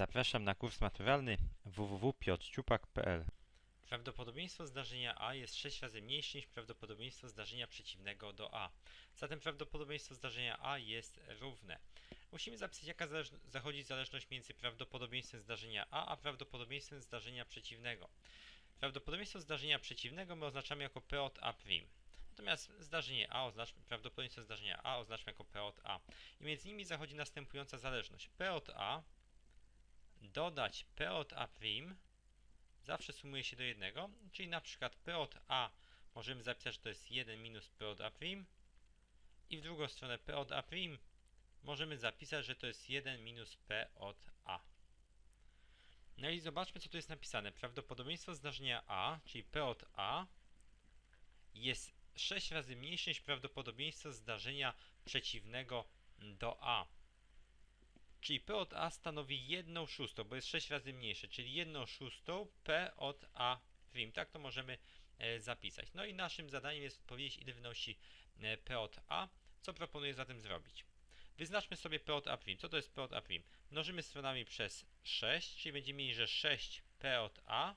Zapraszam na kurs maturalny www.piotrciupak.pl Prawdopodobieństwo zdarzenia A jest 6 razy mniejsze niż prawdopodobieństwo zdarzenia przeciwnego do A. Zatem prawdopodobieństwo zdarzenia A jest równe. Musimy zapisać, jaka zależ- zachodzi zależność między prawdopodobieństwem zdarzenia A a prawdopodobieństwem zdarzenia przeciwnego. Prawdopodobieństwo zdarzenia przeciwnego my oznaczamy jako P od A'. Natomiast zdarzenie A oznaczmy, prawdopodobieństwo zdarzenia A oznaczmy jako P od A. I między nimi zachodzi następująca zależność. P od A dodać P od A' zawsze sumuje się do jednego, czyli na przykład P od A możemy zapisać, że to jest 1 minus P od A' i w drugą stronę P od A' możemy zapisać, że to jest 1 minus P od A. No i zobaczmy, co tu jest napisane. Prawdopodobieństwo zdarzenia A, czyli P od A, jest 6 razy mniejsze niż prawdopodobieństwo zdarzenia przeciwnego do A. Czyli P od A stanowi 1 szóstą, bo jest 6 razy mniejsze, czyli 1 szóstą P od A prim. Tak to możemy e, zapisać. No i naszym zadaniem jest odpowiedzieć, ile wynosi e, P od A. Co proponuję zatem zrobić? Wyznaczmy sobie P od A prim. Co to jest P od A prim? Mnożymy stronami przez 6, czyli będziemy mieli, że 6 P od A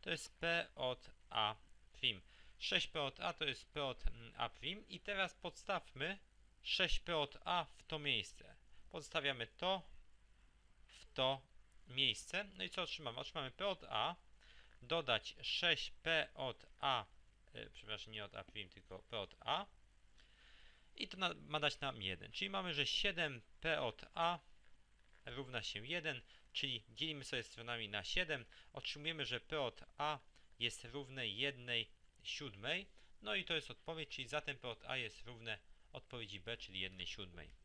to jest P od A prim. 6P od A to jest P od mm, A prim. I teraz podstawmy 6P od A w to miejsce. Podstawiamy to w to miejsce. No i co otrzymamy? Otrzymamy P od A, dodać 6P od A, e, przepraszam, nie od A', tylko P od A. I to na, ma dać nam 1. Czyli mamy, że 7P od A równa się 1, czyli dzielimy sobie stronami na 7. Otrzymujemy, że P od A jest równe 1 siódmej. No i to jest odpowiedź, czyli zatem P od A jest równe odpowiedzi B, czyli 1 siódmej.